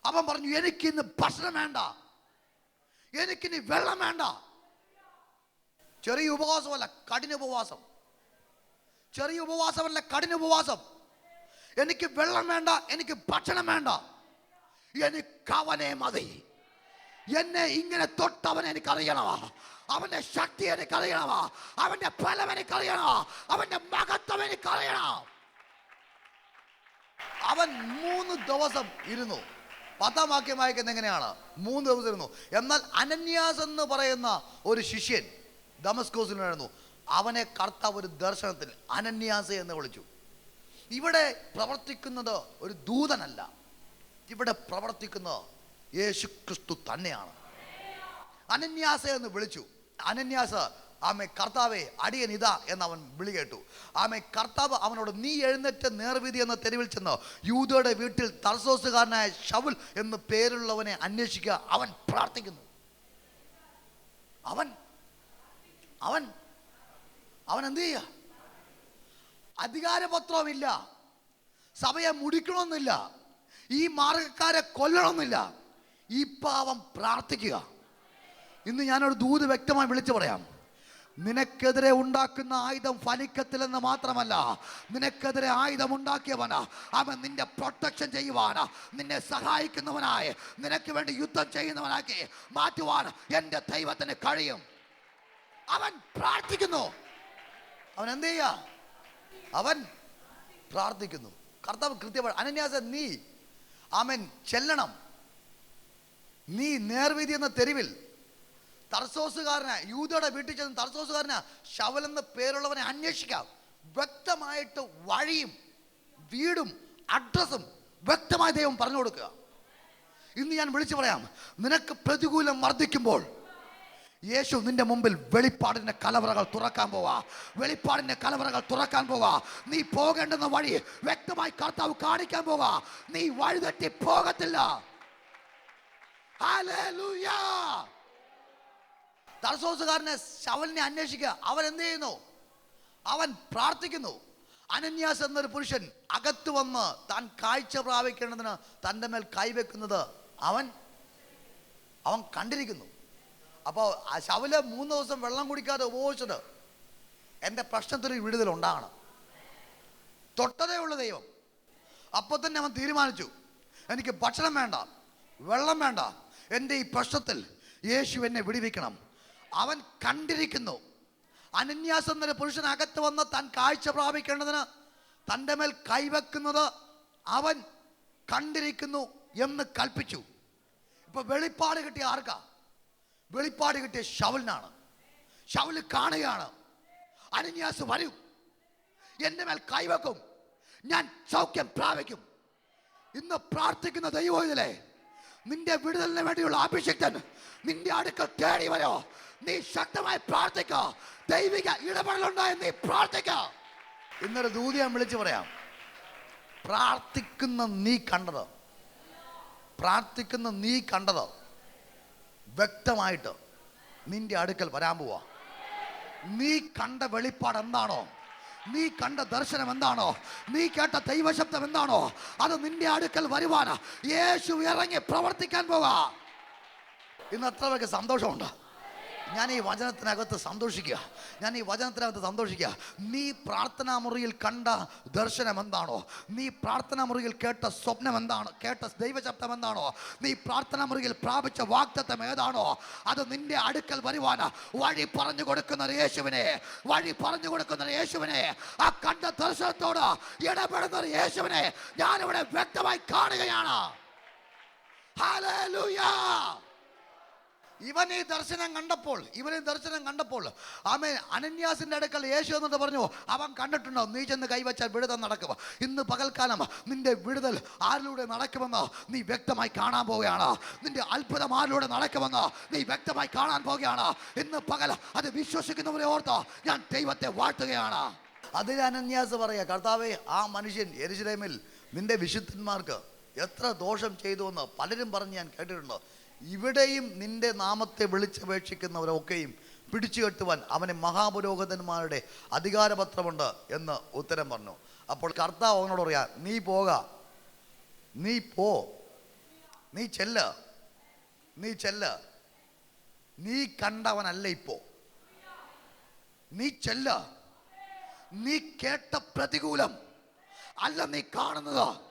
അവൻ പറഞ്ഞു എനിക്കിന്ന് ഭക്ഷണം വേണ്ട. എനിക്കിനി വെള്ളം വേണ്ട. ചെറിയ ഉപവാസമല്ല കഠിന ഉപവാസം. ചെറിയ ഉപവാസമല്ല കഠിന ഉപവാസം. എനിക്ക് വെള്ളം വേണ്ട എനിക്ക് ഭക്ഷണം വേണ്ട. എനിക്ക് അവനെ മതി. എന്നെ ഇങ്ങനെ തൊട്ടവൻ എനിക്കറിയണമാ. അവന്റെ ശക്തി എനിക്കറിയണമാ. അവന്റെ ഫലം എനിക്കറിയണമാ. അവന്റെ മഹത്വം എനിക്കറിയണം അവൻ മൂന്ന് ദിവസം ഇരുന്നു. പത്താം വാക്യം എങ്ങനെയാണ്? മൂന്ന് ദിവസം ഇരുന്നു. എന്നാൽ അനന്യാസ് എന്ന് പറയുന്ന ഒരു ശിഷ്യൻ ദമസ്കോസിൽ വരുന്നു അവനെ കർത്താവ് ഒരു ദർശനത്തിൽ അനന്യാസ എന്ന് വിളിച്ചു. ഇവിടെ പ്രവർത്തിക്കുന്നത് ഒരു ദൂതനല്ല. ഇവിടെ പ്രവർത്തിക്കുന്നത് യേശു ക്രിസ്തു തന്നെയാണ്. അനന്യാസ എന്ന് വിളിച്ചു. അനന്യാസ ആമെ കർത്താവെ അടിയൻ ഇതാ എന്ന് അവൻ വിളി കേട്ടു. ആമെ കർത്താവ് അവനോട് നീ എഴുന്നേറ്റ് നേർവിധി എന്ന തെരുവിൽ ചെന്ന് യൂതയുടെ വീട്ടിൽ തർസോസുകാരനായ ഷവുൽ എന്ന് പേരുള്ളവനെ അന്വേഷിക്കുക. അവൻ പ്രാർത്ഥിക്കുന്നു. അവൻ അവൻ അവൻ എന്ത് ചെയ്യുക അധികാരപത്രവുമില്ല. സഭയെ മുടിക്കണമെന്നില്ല. ഈ മാർഗക്കാരെ കൊല്ലണമെന്നില്ല. ഈ പാവം പ്രാർത്ഥിക്കുക. ഇന്ന് ഞാനൊരു ദൂത് വ്യക്തമായി വിളിച്ചു പറയാം. നിനക്കെതിരെ ഉണ്ടാക്കുന്ന ആയുധം ഫലിക്കത്തില്ലെന്ന് മാത്രമല്ല നിനക്കെതിരെ ആയുധം ഉണ്ടാക്കിയവനാ അവൻ നിന്റെ പ്രൊട്ടക്ഷൻ ചെയ്യുവാനാ നിന്നെ സഹായിക്കുന്നവനായ നിനക്ക് വേണ്ടി യുദ്ധം ചെയ്യുന്നവനാക്കി മാറ്റുവാൻ എന്റെ ദൈവത്തിന് കഴിയും. അവൻ പ്രാർത്ഥിക്കുന്നു. അവൻ എന്ത് ചെയ്യാ? അവൻ പ്രാർത്ഥിക്കുന്നു. കർത്താവ് കൃത്യമായി അനന്യാസ നീ അവൻ ചെല്ലണം. നീ നേർവീതി എന്ന തെരുവിൽ തർസോസുകാരനെ യൂതയുടെ വീട്ടിൽ ചെന്ന് തർസോസുകാരനെ ശവലെന്ന പേരുള്ളവനെ അന്വേഷിക്കാം. വ്യക്തമായിട്ട് വഴിയും വീടും അഡ്രസ്സും വ്യക്തമായി ദൈവം പറഞ്ഞു കൊടുക്കുക. ഇന്ന് ഞാൻ വിളിച്ചു പറയാം നിനക്ക് പ്രതികൂലം വർദ്ധിക്കുമ്പോൾ യേശു നിന്റെ മുമ്പിൽ വെളിപ്പാടിന്റെ കലവറകൾ തുറക്കാൻ പോവാ. വെളിപ്പാടിന്റെ കലവറകൾ തുറക്കാൻ പോവാ. നീ പോകേണ്ടുന്ന വഴി വ്യക്തമായി കർത്താവ് കാണിക്കാൻ പോവാ. നീ വഴിതെറ്റി പോകത്തില്ല. തർസോസുകാരനെ ശവലിനെ അന്വേഷിക്കുക. അവൻ എന്ത് ചെയ്യുന്നു? അവൻ പ്രാർത്ഥിക്കുന്നു. അനന്യാസ് എന്നൊരു പുരുഷൻ അകത്ത് വന്ന് താൻ കാഴ്ച പ്രാപിക്കേണ്ടതിന് തന്റെ മേൽ കൈവെക്കുന്നത് അവൻ അവൻ കണ്ടിരിക്കുന്നു. അപ്പോൾ ആ ശവൽ മൂന്ന് ദിവസം വെള്ളം കുടിക്കാതെ ഉപയോഗിച്ചത് എന്റെ പ്രശ്നത്തിന് വിടുതൽ ഉണ്ടാകണം. തൊട്ടതേ ഉള്ളു ദൈവം. അപ്പോൾ തന്നെ അവൻ തീരുമാനിച്ചു. എനിക്ക് ഭക്ഷണം വേണ്ട വെള്ളം വേണ്ട. എന്റെ ഈ പ്രശ്നത്തിൽ യേശു എന്നെ വിടിവിക്കണം. അവൻ കണ്ടിരിക്കുന്നു. അനന്യാസം എന്നൊരു പുരുഷനകത്ത് വന്ന് താൻ കാഴ്ച പ്രാപിക്കേണ്ടതിന് തന്റെ മേൽ കൈവെക്കുന്നത് അവൻ കണ്ടിരിക്കുന്നു എന്ന് കൽപ്പിച്ചു. ഇപ്പൊ വെളിപ്പാട് കിട്ടിയ ആർക്കാ? വെളിപ്പാട് കിട്ടിയ ഷവലിനാണ് ഷവൽ കാണുകയാണ്. അനന്യാസ് വരും. എന്റെ മേൽ കൈവെക്കും. ഞാൻ സൗഖ്യം പ്രാപിക്കും. ഇന്ന് പ്രാർത്ഥിക്കുന്ന ദൈവത്തിലെ നിന്റെ വിടുതലിന് വേണ്ടിയുള്ള അഭിഷിക്തൻ നിന്റെ അടുക്കൽ തേടി വരോ. നീ ശക്തമായി പ്രാർത്ഥിക്കോ. ദൈവിക ഇടപെടലുണ്ടായ നീ പ്രാർത്ഥിക്ക. ഇന്നൊരു ദൂതി ഞാൻ വിളിച്ചു പറയാം. പ്രാർത്ഥിക്കുന്ന നീ കണ്ടത്? പ്രാർത്ഥിക്കുന്ന നീ കണ്ടത്? വ്യക്തമായിട്ട് നിന്റെ അടുക്കൽ വരാൻ പോവാ. നീ കണ്ട വെളിപ്പാട് എന്താണോ? നീ കണ്ട ദർശനം എന്താണോ? നീ കേട്ട ദൈവശബ്ദം എന്താണോ? അത് നിന്റെ അടുക്കൽ വരുവാനാ. യേശു ഇറങ്ങി പ്രവർത്തിക്കാൻ പോവാ. ഇന്ന് അത്ര സന്തോഷമുണ്ടോ. ഞാൻ ഈ വചനത്തിനകത്ത് സന്തോഷിക്കുക. ഞാൻ ഈ വചനത്തിനകത്ത് സന്തോഷിക്കുക. നീ പ്രാർത്ഥനാ മുറിയിൽ കണ്ട ദർശനം എന്താണോ? നീ പ്രാർത്ഥനാ മുറിയിൽ കേട്ട സ്വപ്നം എന്താണ്? കേട്ട ദൈവശബ്ദം എന്താണോ? നീ പ്രാർത്ഥനാ മുറിയിൽ പ്രാപിച്ച വാക്തത്വം ഏതാണോ? അത് നിന്റെ അടുക്കൽ വരുവാൻ വഴി പറഞ്ഞു കൊടുക്കുന്ന യേശുവിനെ വഴി പറഞ്ഞു കൊടുക്കുന്ന യേശുവിനെ ആ കണ്ട ദർശനത്തോട് ഇടപെടുന്ന യേശുവിനെ ഞാനിവിടെ വ്യക്തമായി കാണുകയാണ്. ഹല്ലേലൂയ! ഇവൻ ഈ ദർശനം കണ്ടപ്പോൾ ഇവൻ ഈ ദർശനം കണ്ടപ്പോൾ ആമേ അനന്യാസിന്റെ അടുക്കൽ യേശു എന്നിട്ട് പറഞ്ഞു അവൻ കണ്ടിട്ടുണ്ടോ? നീ ചെന്ന് കൈവച്ചാൽ വിടുതൽ നടക്കുക ഇന്ന് പകൽക്കാലം നിന്റെ വിടുതൽ ആരിലൂടെ നടക്കുമെന്ന്? നീ വ്യക്തമായി കാണാൻ പോവുകയാണ്. നിന്റെ അത്ഭുതം ആരിലൂടെ നടക്കുമെന്ന്? നീ വ്യക്തമായി കാണാൻ പോവുകയാണ്. ഇന്ന് പകൽ അത് വിശ്വസിക്കുന്നവരെ ഓർത്ത് ഞാൻ ദൈവത്തെ വാഴ്ത്തുകയാണ്. അതിൽ അനന്യാസ് പറയുക കർത്താവേ ആ മനുഷ്യൻ എരിശിലേമിൽ നിന്റെ വിശുദ്ധന്മാർക്ക് എത്ര ദോഷം ചെയ്തു എന്ന് പലരും പറഞ്ഞ് ഞാൻ കേട്ടിട്ടുണ്ട്. ഇവിടെയും നിന്റെ നാമത്തെ വിളിച്ചപേക്ഷിക്കുന്നവരൊക്കെയും പിടിച്ചു കെട്ടുവാൻ അവന് മഹാപുരോഹിതന്മാരുടെ അധികാരപത്രമുണ്ട് എന്ന് ഉത്തരം പറഞ്ഞു. അപ്പോൾ കർത്താവ് അവനോട് പറയാ നീ പോക. നീ പോ. നീ ചെല്ല. നീ ചെല്ല. നീ കണ്ടവനല്ല ഇപ്പോ. നീ ചെല്ല. നീ കേട്ട പ്രതികൂലം അല്ല നീ കാണുന്നത്.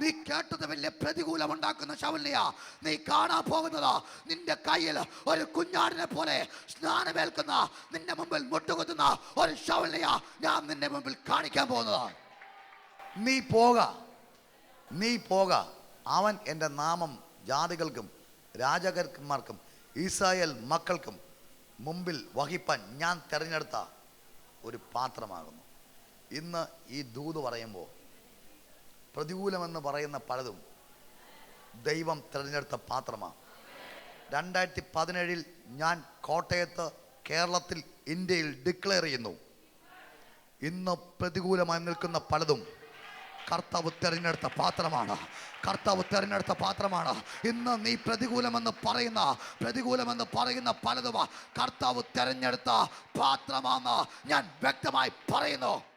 നീ കേട്ടത് വലിയ പ്രതികൂലം ഉണ്ടാക്കുന്ന ശവല്യ നീ കാണാൻ പോകുന്നത് നിന്റെ കയ്യിൽ ഒരു കുഞ്ഞാടിനെ പോലെ സ്നാനമേൽക്കുന്ന നിന്റെ മുമ്പിൽ മുട്ടുകുത്തുന്ന ഒരു ശവല്യ ഞാൻ നിന്റെ മുമ്പിൽ കാണിക്കാൻ പോകുന്നത്. നീ പോക നീ പോക. അവൻ എന്റെ നാമം ജാതികൾക്കും രാജകന്മാർക്കും ഇസ്രായേൽ മക്കൾക്കും മുമ്പിൽ വഹിപ്പാൻ ഞാൻ തിരഞ്ഞെടുത്ത ഒരു പാത്രമാകുന്നു. ഇന്ന് ഈ ദൂത് പറയുമ്പോൾ പ്രതികൂലമെന്ന് പറയുന്ന പലതും ദൈവം തിരഞ്ഞെടുത്ത പാത്രമാണ് രണ്ടായിരത്തി പതിനേഴിൽ ഞാൻ കോട്ടയത്ത് കേരളത്തിൽ ഇന്ത്യയിൽ ഡിക്ലെയർ ചെയ്യുന്നു. ഇന്ന് പ്രതികൂലമായി നിൽക്കുന്ന പലതും കർത്താവ് തിരഞ്ഞെടുത്ത പാത്രമാണ്. കർത്താവ് തിരഞ്ഞെടുത്ത പാത്രമാണ്. ഇന്ന് നീ പ്രതികൂലമെന്ന് പറയുന്ന പ്രതികൂലമെന്ന് പറയുന്ന പലതും കർത്താവ് തിരഞ്ഞെടുത്ത പാത്രമാണ് ഞാൻ വ്യക്തമായി പറയുന്നു.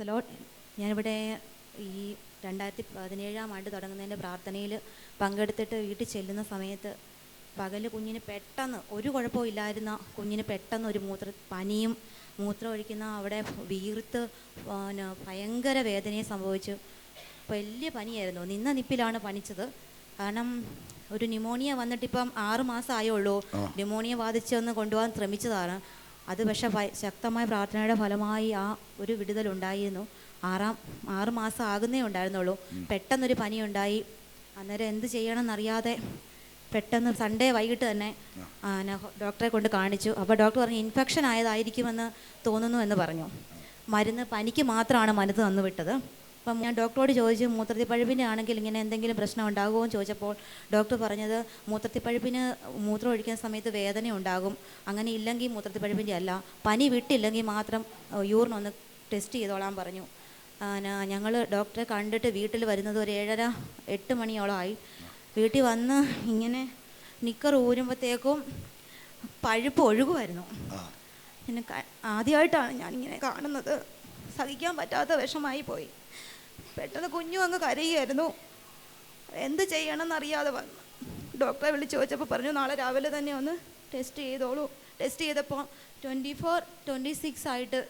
പ്രൈസ് ഞാനിവിടെ ഈ രണ്ടായിരത്തി പതിനേഴാം ആണ്ട് തുടങ്ങുന്നതിന്റെ പ്രാർത്ഥനയിൽ പങ്കെടുത്തിട്ട് വീട്ടിൽ ചെല്ലുന്ന സമയത്ത് പകൽ കുഞ്ഞിന് പെട്ടെന്ന് ഒരു കുഴപ്പവും ഇല്ലായിരുന്ന കുഞ്ഞിന് പെട്ടെന്ന് ഒരു മൂത്ര പനിയും മൂത്രം ഒഴിക്കുന്ന അവിടെ വീർത്ത് പിന്നെ ഭയങ്കര വേദനയും സംഭവിച്ചു. വലിയ പനിയായിരുന്നു. നിന്ന നിപ്പിലാണ് പനിച്ചത്. കാരണം ഒരു ന്യൂമോണിയ വന്നിട്ടിപ്പം ആറ് മാസം ആയുള്ളൂ ന്യൂമോണിയ ബാധിച്ചൊന്ന് കൊണ്ടുപോകാൻ ശ്രമിച്ചതാണ്. അത് പക്ഷേ ശക്തമായ പ്രാർത്ഥനയുടെ ഫലമായി ആ ഒരു വിടുതൽ വിടുതലുണ്ടായിരുന്നു. ആറാം ആറ് മാസം ആകുന്നേ ഉണ്ടായിരുന്നുള്ളൂ. പെട്ടെന്നൊരു പനി ഉണ്ടായി അന്നേരം എന്ത് ചെയ്യണമെന്നറിയാതെ പെട്ടെന്ന് സൺഡേ വൈകിട്ട് തന്നെ ഡോക്ടറെ കൊണ്ട് കാണിച്ചു. അപ്പോൾ ഡോക്ടർ പറഞ്ഞു ഇൻഫെക്ഷൻ ആയതായിരിക്കുമെന്ന് തോന്നുന്നു എന്ന് പറഞ്ഞു. മരുന്ന് പനിക്ക് മാത്രമാണ് മരുന്ന് തന്നു വിട്ടത് അപ്പം ഞാൻ ഡോക്ടറോട് ചോദിച്ചു മൂത്രത്തിപ്പഴുപ്പിന് ആണെങ്കിൽ ഇങ്ങനെ എന്തെങ്കിലും പ്രശ്നം ഉണ്ടാകുമോ? എന്ന് ചോദിച്ചപ്പോൾ ഡോക്ടർ പറഞ്ഞത് മൂത്രത്തിപ്പഴുപ്പിന് മൂത്രം ഒഴിക്കുന്ന സമയത്ത് വേദന ഉണ്ടാകും. അങ്ങനെ ഇല്ലെങ്കിൽ മൂത്രത്തിപ്പഴുപ്പിന്റെ അല്ല. പനി വിട്ടില്ലെങ്കിൽ മാത്രം യൂറിൻ ഒന്ന് ടെസ്റ്റ് ചെയ്തോളാൻ പറഞ്ഞു. ഞങ്ങൾ ഡോക്ടറെ കണ്ടിട്ട് വീട്ടിൽ വരുന്നത് ഒരു ഏഴര എട്ട് മണിയോളമായി വീട്ടിൽ വന്ന് ഇങ്ങനെ നിക്കർ ഊരുമ്പോഴത്തേക്കും പഴുപ്പ് ഒഴുകുമായിരുന്നു. പിന്നെ ആദ്യമായിട്ടാണ് ഞാനിങ്ങനെ കാണുന്നത്. സഹിക്കാൻ പറ്റാത്ത വിഷമായി പോയി. പെട്ടെന്ന് കുഞ്ഞു അങ്ങ് കരയുമായിരുന്നു. എന്ത് ചെയ്യണമെന്നറിയാതെ വന്നു ഡോക്ടറെ വിളിച്ച് ചോദിച്ചപ്പോൾ പറഞ്ഞു നാളെ രാവിലെ തന്നെ ഒന്ന് ടെസ്റ്റ് ചെയ്തോളൂ. ടെസ്റ്റ് ചെയ്തപ്പോൾ ട്വന്റി ഫോർ ട്വന്റി സിക്സ് ആയിട്ട്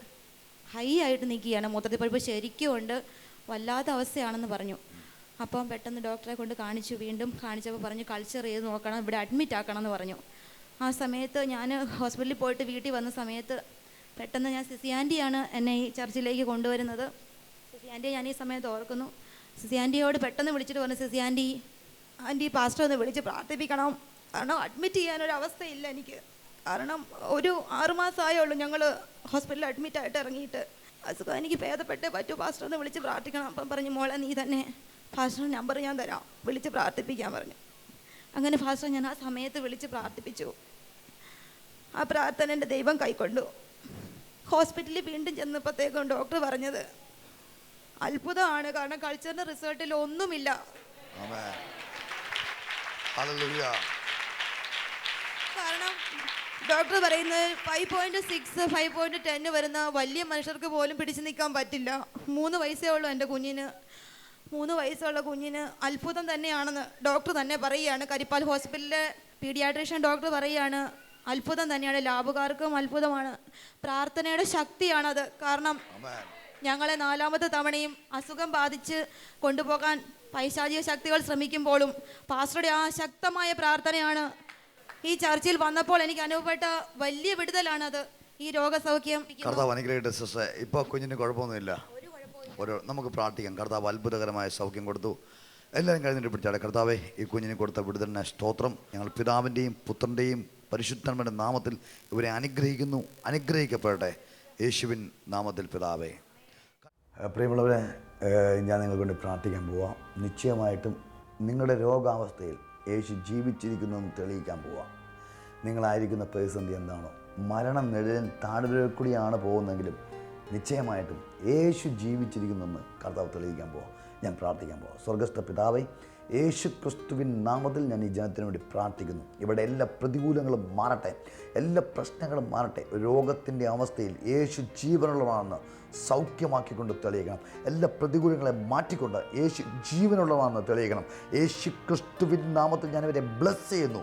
ഹൈ ആയിട്ട് നിൽക്കുകയാണ്. മൂത്രത്തിൽ പഴുപ്പ് ശരിക്കും ഉണ്ട് വല്ലാത്ത അവസ്ഥയാണെന്ന് പറഞ്ഞു. അപ്പം പെട്ടെന്ന് ഡോക്ടറെ കൊണ്ട് കാണിച്ചു വീണ്ടും കാണിച്ചപ്പോൾ പറഞ്ഞു കൾച്ചർ ചെയ്ത് നോക്കണം ഇവിടെ അഡ്മിറ്റ് ആക്കണം എന്ന് പറഞ്ഞു. ആ സമയത്ത് ഞാൻ ഹോസ്പിറ്റലിൽ പോയിട്ട് വീട്ടിൽ വന്ന സമയത്ത് പെട്ടെന്ന് ഞാൻ സിസിയാന്റിയാണ് എന്നെ ഈ ചർച്ചിലേക്ക് കൊണ്ടുവരുന്നത്. സിസി ഞാൻ ഈ സമയത്ത് ഓർക്കുന്നു. സിസിയാന്റിയോട് പെട്ടെന്ന് വിളിച്ചിട്ട് പറഞ്ഞു സിസിയാന്റി ആന്റി പാസ്റ്റർ ഒന്ന് വിളിച്ച് പ്രാർത്ഥിപ്പിക്കണം. കാരണം അഡ്മിറ്റ് ചെയ്യാനൊരവസ്ഥയില്ല എനിക്ക്. കാരണം ഒരു ആറുമാസമായേ ഉള്ളൂ ഞങ്ങൾ ഹോസ്പിറ്റലിൽ അഡ്മിറ്റ് ആയിട്ട് ഇറങ്ങിയിട്ട്. അസുഖം എനിക്ക് ഭേദപ്പെട്ട് പറ്റൂ പാസ്റ്റർ ഒന്ന് വിളിച്ച് പ്രാർത്ഥിക്കണം. അപ്പം പറഞ്ഞു മോളെ നീ തന്നെ ഫാസ്റ്ററിന്റെ നമ്പർ ഞാൻ തരാം. വിളിച്ച് പ്രാർത്ഥിപ്പിക്കാൻ പറഞ്ഞു. അങ്ങനെ ഫാസ്റ്റർ ഞാൻ ആ സമയത്ത് വിളിച്ച് പ്രാർത്ഥിപ്പിച്ചു. ആ പ്രാർത്ഥന എന്റെ ദൈവം കൈക്കൊണ്ടു. ഹോസ്പിറ്റലിൽ വീണ്ടും ചെന്നപ്പോഴത്തേക്കും ഡോക്ടർ പറഞ്ഞത് അത്ഭുതമാണ്. കാരണം കൾച്ചറിന്റെ റിസൾട്ടിൽ ഒന്നുമില്ല. കാരണം ഡോക്ടർ പറയുന്നത് five point six five point ten വരുന്ന വലിയ മനുഷ്യർക്ക് പോലും പിടിച്ചു നിൽക്കാൻ പറ്റില്ല. മൂന്ന് വയസ്സേ ഉള്ളൂ എന്റെ കുഞ്ഞിന്. മൂന്ന് വയസ്സുള്ള കുഞ്ഞിന് അത്ഭുതം തന്നെയാണെന്ന് ഡോക്ടർ തന്നെ പറയുകയാണ്. കരിപ്പാൽ ഹോസ്പിറ്റലിലെ പീഡിയാട്രീഷ്യൻ ഡോക്ടർ പറയുകയാണ്. അത്ഭുതം തന്നെയാണ്. ലാബുകാർക്കും അത്ഭുതമാണ്. പ്രാർത്ഥനയുടെ ശക്തിയാണത്. കാരണം. ഞങ്ങളെ നാലാമത്തെ തവണയും അസുഖം ബാധിച്ച് കൊണ്ടുപോകാൻ പൈശാചിക ശക്തികൾ ശ്രമിക്കുമ്പോഴും പാസ്റ്ററുടെ ആ ശക്തമായ പ്രാർത്ഥനയാണ് ഈ ചർച്ചിൽ വന്നപ്പോൾ എനിക്ക് അനുഭവപ്പെട്ട വലിയ വിടുതലാണത് ഈ രോഗസൗഖ്യം. കർത്താവ് അനുഗ്രഹിക്കട്ടെ സിസ്റ്റർ ഇപ്പോൾ കുഞ്ഞിന് കുഴപ്പമൊന്നുമില്ല. ഒരു നമുക്ക് പ്രാർത്ഥിക്കാം. കർത്താവ് അത്ഭുതകരമായ സൗഖ്യം കൊടുത്തു. എല്ലാവരും കഴിഞ്ഞിട്ട് പിടിച്ചാടെ കർത്താവെ ഈ കുഞ്ഞിന് കൊടുത്ത വിടുതലിനെ സ്തോത്രം. ഞങ്ങൾ പിതാവിന്റെയും പുത്രന്റെയും പരിശുദ്ധന്മാരുടെ നാമത്തിൽ ഇവരെ അനുഗ്രഹിക്കുന്നു. അനുഗ്രഹിക്കപ്പെടട്ടെ. യേശുവിൻ നാമത്തിൽ പിതാവേ. പ്രിയമുള്ളവരെ ഞാൻ നിങ്ങൾക്ക് വേണ്ടി പ്രാർത്ഥിക്കാൻ പോവാം. നിശ്ചയമായിട്ടും നിങ്ങളുടെ രോഗാവസ്ഥയിൽ യേശു ജീവിച്ചിരിക്കുന്നു എന്ന് തെളിയിക്കാൻ പോവാം. നിങ്ങളായിരിക്കുന്ന പ്രതിസന്ധി എന്താണോ മരണം നിഴലിൽ താഴ്വരയിൽ കൂടിയാണ് പോകുന്നതെങ്കിലും നിശ്ചയമായിട്ടും യേശു ജീവിച്ചിരിക്കുന്നെന്ന് കർത്താവ് തെളിയിക്കാൻ പോവാം. ഞാൻ പ്രാർത്ഥിക്കാൻ പോവാം. സ്വർഗസ്ഥ പിതാവേ യേശു ക്രിസ്തുവിൻ നാമത്തിൽ ഞാൻ ഈ ജനത്തിന് വേണ്ടി പ്രാർത്ഥിക്കുന്നു. ഇവിടെ എല്ലാ പ്രതികൂലങ്ങളും മാറട്ടെ എല്ലാ പ്രശ്നങ്ങളും മാറട്ടെ. രോഗത്തിന്റെ അവസ്ഥയിൽ യേശു ജീവനുള്ളതാണെന്ന് സൗഖ്യമാക്കിക്കൊണ്ട് തെളിയിക്കണം. എല്ലാ പ്രതികൂലങ്ങളെ മാറ്റിക്കൊണ്ട് യേശു ജീവനുള്ളതാണെന്ന് തെളിയിക്കണം. യേശു ക്രിസ്തുവിൻ നാമത്തിൽ ഞാൻ ഇവരെ ബ്ലസ് ചെയ്യുന്നു.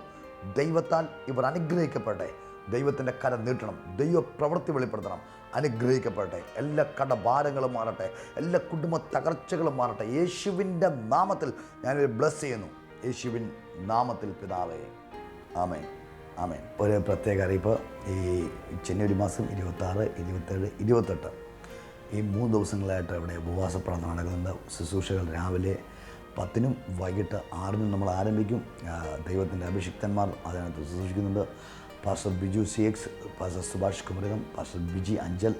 ദൈവത്താൽ ഇവർ അനുഗ്രഹിക്കപ്പെടട്ടെ. ദൈവത്തിന്റെ കര നീട്ടണം. ദൈവ പ്രവൃത്തി വെളിപ്പെടുത്തണം. അനുഗ്രഹിക്കപ്പെടട്ടെ. എല്ലാ കടഭാരങ്ങളും മാറട്ടെ. എല്ലാ കുടുംബ തകർച്ചകളും മാറട്ടെ. യേശുവിന്റെ നാമത്തിൽ ഞാനിവരെ ബ്ലസ് ചെയ്യുന്നു. യേശുവിൻ നാമത്തിൽ പിതാവേ. ആമേൻ. ആമേൻ. ഒരു പ്രത്യേക അറിയിപ്പ് ഈ ജനുവരി മാസം ഇരുപത്താറ് ഇരുപത്തേഴ് ഇരുപത്തെട്ട്. ഈ മൂന്ന് ദിവസങ്ങളായിട്ട് അവിടെ ഉപവാസ പ്രാർത്ഥന നടക്കുന്നുണ്ട്. ശുശ്രൂഷകൾ രാവിലെ പത്തിനും വൈകിട്ട് ആറിനും നമ്മൾ ആരംഭിക്കും. ദൈവത്തിന്റെ അഭിഷിക്തന്മാർ അതിനകത്ത് ശുശ്രൂഷിക്കുന്നുണ്ട്. Pastor Biju C X pastor Subhash Kumarakom pastor Biji Anchal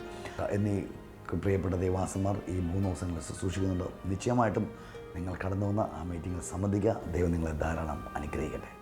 എന്നീ പ്രിയപ്പെട്ട ദേവാസന്മാർ ഈ മൂന്ന് ദിവസങ്ങളിൽ ശുശ്രൂഷിക്കുന്നുണ്ട്. നിശ്ചയമായിട്ടും നിങ്ങൾ കടന്നു വന്ന ആ മീറ്റിങ്ങിൽ സംബന്ധിക്കുക ദൈവം നിങ്ങളെ ധാരാളം അനുഗ്രഹിക്കട്ടെ.